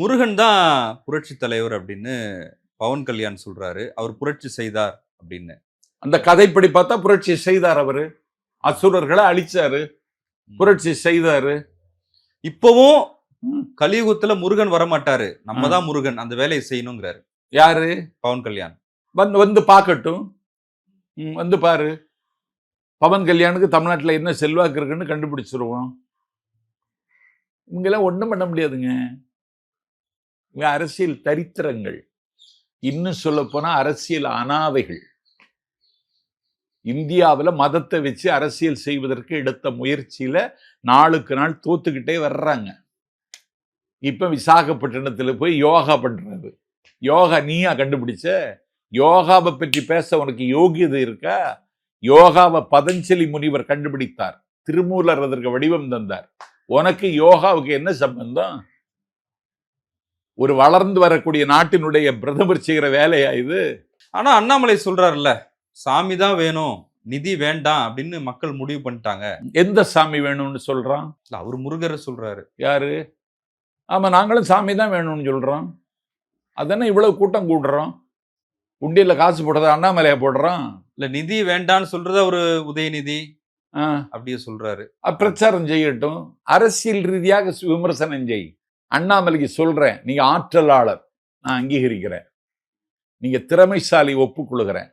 முருகன் தான் புரட்சி தலைவர் அப்படின்னு பவன் கல்யாண் சொல்றாரு. அவர் புரட்சி செய்தார் அப்படின்னு. அந்த கதைப்படி பார்த்தா புரட்சி செய்தார் அவரு. அசுரர்களை அழிச்சாரு. புரட்சி செய்தாரு. இப்பவும். கலியுகத்துல முருகன் வரமாட்டாரு. நம்ம. தான் முருகன் அந்த வேலையை செய்யணுங்கிறாரு. யாரு? பவன் கல்யாண். வந்து வந்து பார்க்கட்டும். வந்து பாரு. பவன் கல்யாணுக்கு தமிழ்நாட்டில் என்ன செல்வாக்கு இருக்குன்னு கண்டுபிடிச்சிருவோம். இவங்கெல்லாம் ஒன்றும் பண்ண முடியாதுங்க. அரசியல் தரித்திரங்கள். இன்னும் சொல்ல போனா அரசியல் அனாதைகள். இந்தியாவில் மதத்தை வச்சு அரசியல் செய்வதற்கு எடுத்த முயற்சியில நாளுக்கு நாள் தோத்துக்கிட்டே வர்றாங்க. இப்ப விசாகப்பட்டினத்துல போய் யோகா பண்றது. யோகா நீயா கண்டுபிடிச்ச? யோகாவை பற்றி பேச உனக்கு யோகியதை இருக்கா? யோகாவை பதஞ்சலி முனிவர் கண்டுபிடித்தார். திருமூலர் அதற்கு வடிவம் தந்தார். உனக்கு யோகாவுக்கு என்ன சம்பந்தம்? ஒரு வளர்ந்து வரக்கூடிய நாட்டினுடைய பிரதமர் செய்கிற வேலையா இது? ஆனா அண்ணாமலை சொல்றாருல்ல சாமி தான் வேணும் நிதி வேண்டாம் அப்படின்னு மக்கள் முடிவு பண்ணிட்டாங்க. எந்த சாமி வேணும்னு சொல்றான்? இல்ல, அவர் முருகரை சொல்றாரு. யாரு? ஆமா நாங்களும் சாமி தான் வேணும்னு சொல்றோம். அதானே இவ்வளவு கூட்டம் கூடுறோம்? உண்டியல்ல காசு போடுறத அண்ணாமலையா போடுறான் இல்ல நிதி வேண்டான்னு சொல்றது அவரு உதயநிதி ஆ, அப்படியே சொல்றாரு. அ, பிரச்சாரம் செய்யட்டும். அரசியல் ரீதியாக விமர்சனம் செய். அண்ணாமலைக்கு சொல்றேன் நீங்க ஆற்றலாளர் நான் அங்கீகரிக்கிறேன். நீங்க திறமைசாலி ஒப்புக்கொள்கிறேன்.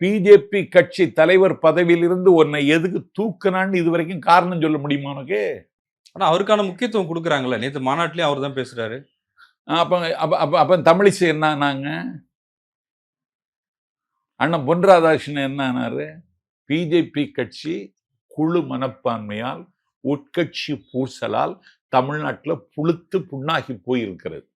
பிஜேபி கட்சி தலைவர் பதவியிலிருந்து உன்னை எதுக்கு தூக்குனான்னு இது வரைக்கும் காரணம் சொல்ல முடியுமா உனக்கு? ஆனா அவருக்கான முக்கியத்துவம் கொடுக்குறாங்கல்ல நேத்து மாநாட்டிலயும் அவர் தான் பேசுறாரு. அப்ப அப்ப அப்ப அப்ப தமிழிசை என்ன ஆனாங்க? அண்ணன் பொன் ராதாகிருஷ்ணன் என்ன ஆனாரு? பிஜேபி கட்சி குழு மனப்பான்மையால் உட்கட்சி பூசலால் தமிழ்நாட்டில் புழுத்து புண்ணாகி போயிருக்கிறது.